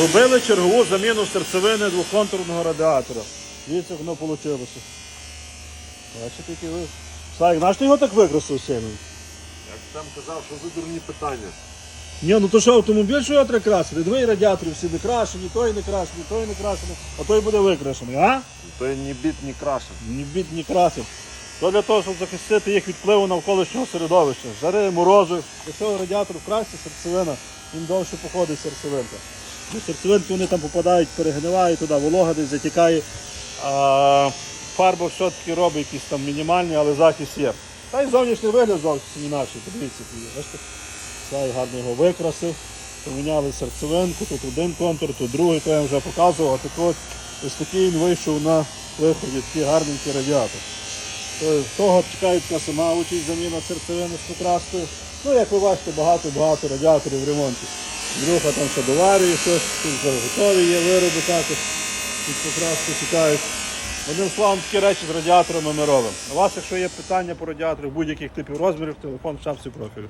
Робили чергову заміну серцевини двохконтурного радіатора. Дивіться, воно вийшло. Бачите, який ви. Славік, наш ти його так викрасив сильно? Як там казав, що за дурні питання. Ні, ну то що автомобіль, що його треба красити? Двоє радіаторів всі не крашені, той не крашений, той не крашений, а той буде викрашений, а? То ні біт, ні крашен. Ні бід, ні красив. То для того, щоб захистити їх від впливу навколишнього середовища. Жари, морози. Якщо радіатор вкрасти, серцевина, він довше походить серцевинка. До серцевинки вони там попадають, перегнивають туди, волога десь затікає. А фарба все-таки робить якісь там мінімальні, але захист є. Та й зовнішній вигляд зовсім інакший. Подивіться, бачите? Сай гарно його викрасив. Поміняли серцевинку, тут один контур, тут другий, то я вже показував. А так ось такий він вийшов на виході, такий гарненький радіатор. Того чекають на сама участь заміна серцевини з покраскою. Ну, як ви бачите, багато-багато радіаторів в ремонті. Друга там ще доварює щось, тут готові є вироби також. Під покраску чекають. Одним словом, такі речі з радіаторами ми робимо. У вас, якщо є питання по радіаторах будь-яких типів розмірів, телефон в шапці профілю.